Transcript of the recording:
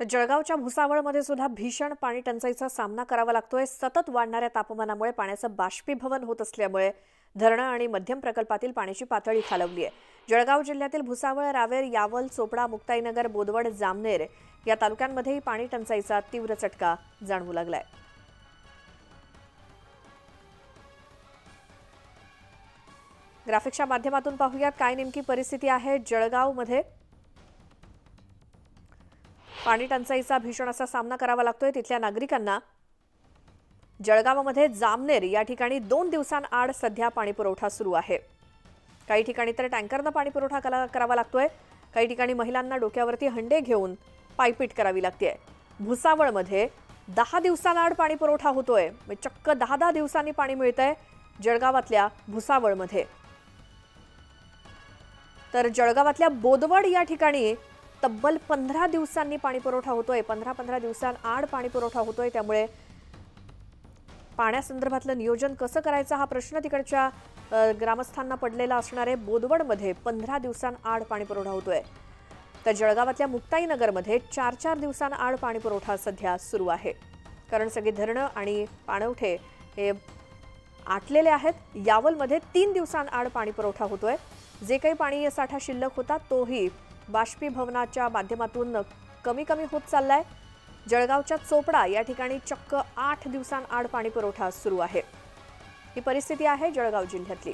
तर जळगावच्या भुसावळमध्ये सुद्धा भीषण पाणी टंचाईचा सामना करावा लागतोय. सतत वाढणाऱ्या तापमानामुळे पाण्याचं बाष्पीभवन होत असल्यामुळे धरणं आणि मध्यम प्रकल्पातील पाण्याची पातळी खालवली आहे. जळगाव जिल्ह्यातील भुसावळ रावेर यावल चोपडा मुक्ताईनगर बोदवड जामनेर या तालुक्यांमध्येही पाणी टंचाईचा तीव्र चटका जाणवू लागलाय. ग्राफिक्सच्या माध्यमातून पाहूयात काय नेमकी परिस्थिती आहे जळगावमध्ये. पाणी टंचाईचा भीषण असा सामना करावा लागतोय तिथल्या नागरिकांना. जळगावामध्ये जामनेर या ठिकाणी दोन दिवसांआड सध्या पाणी पुरवठा सुरू आहे. काही ठिकाणी तर टँकरनं पाणी पुरवठा करावा लागतोय. काही ठिकाणी महिलांना डोक्यावरती हंडे घेऊन पायपीट करावी लागते भुसावळमध्ये दहा दिवसांआड पाणी पुरवठा होतोय. म्हणजे चक्क दहा दहा दिवसांनी पाणी मिळतंय जळगावातल्या भुसावळमध्ये. तर जळगावातल्या बोदवड या ठिकाणी तब्बल पंधरा दिवसांनी पाणी पुरवठा होतोय. पंधरा पंधरा दिवसांआड पाणी पुरवठा होतोय. त्यामुळे पाण्यासंदर्भातलं नियोजन कसं करायचं हा प्रश्न तिकडच्या ग्रामस्थांना पडलेला असणार आहे. बोदवडमध्ये पंधरा दिवसांआड पाणी पुरवठा होतोय. तर जळगावातल्या मुक्ताईनगरमध्ये चार चार दिवसांआड पाणी पुरवठा सध्या सुरू आहे. कारण सगळी धरणं आणि पाणवठे हे आटलेले आहेत. यावलमध्ये तीन दिवसांआड पाणी पुरवठा होतोय. जे काही पाणी साठा शिल्लक होता तोही बाष्पीभवनाच्या माध्यमातून कमी कमी होत चाललाय. जळगावच्या चोपडा या ठिकाणी चक्क आठ दिवसांआड पाणीपुरवठा सुरू आहे. ही परिस्थिती आहे जळगाव जिल्ह्यातली.